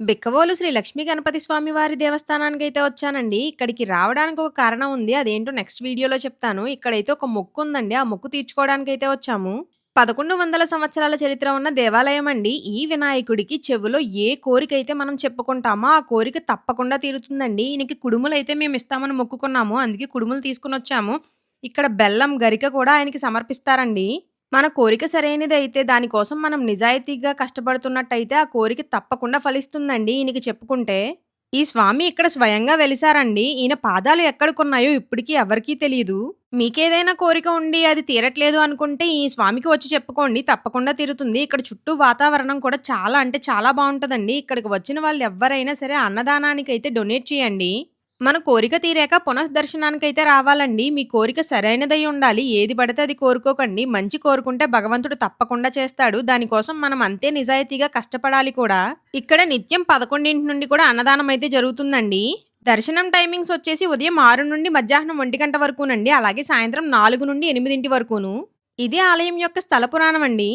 బిక్కవోలు శ్రీ లక్ష్మీ గణపతి స్వామి వారి దేవస్థానానికి అయితే వచ్చానండి. ఇక్కడికి రావడానికి ఒక కారణం ఉంది. అదేంటో నెక్స్ట్ వీడియోలో చెప్తాను. ఇక్కడైతే ఒక మొక్కు ఉందండి. ఆ మొక్కు అయితే వచ్చాము. 1100 సంవత్సరాల చరిత్ర ఉన్న దేవాలయం అండి. ఈ వినాయకుడికి చెవిలో ఏ కోరికైతే మనం చెప్పుకుంటామో ఆ కోరిక తప్పకుండా తీరుతుందండి. ఈయనకి అయితే మేము ఇస్తామని మొక్కుకున్నాము. అందుకే కుడుములు తీసుకుని వచ్చాము ఇక్కడ బెల్లం, గరిక కూడా ఆయనకి సమర్పిస్తారండి. మన కోరిక సరైనది అయితే దానికోసం మనం నిజాయితీగా కష్టపడుతున్నట్టయితే ఆ కోరిక తప్పకుండా ఫలిస్తుందండి ఈయనకి చెప్పుకుంటే. ఈ స్వామి ఇక్కడ స్వయంగా వెలిసారండి. ఈయన పాదాలు ఎక్కడికున్నాయో ఇప్పటికీ ఎవరికీ తెలియదు మీకేదైనా కోరిక ఉండి అది తీరట్లేదు అనుకుంటే ఈ స్వామికి వచ్చి చెప్పుకోండి. తప్పకుండా తీరుతుంది. ఇక్కడ చుట్టూ వాతావరణం కూడా చాలా అంటే చాలా బాగుంటుందండి ఇక్కడికి వచ్చిన వాళ్ళు ఎవరైనా సరే అన్నదానానికైతే డొనేట్ చేయండి. మన కోరిక తీరాక పునఃదర్శనానికైతే రావాలండి. మీ కోరిక సరైనదై ఉండాలి. ఏది పడితే అది కోరుకోకండి. మంచి కోరుకుంటే భగవంతుడు తప్పకుండా చేస్తాడు. దానికోసం మనం అంతే నిజాయితీగా కష్టపడాలి కూడా. ఇక్కడ నిత్యం 11 నుండి కూడా అన్నదానం అయితే జరుగుతుందండి. దర్శనం టైమింగ్స్ వచ్చేసి ఉదయం ఆరు నుండి మధ్యాహ్నం ఒంటి గంట వరకునండి. అలాగే సాయంత్రం నాలుగు నుండి ఎనిమిదింటి వరకును. ఇది ఆలయం యొక్క స్థల పురాణం అండి.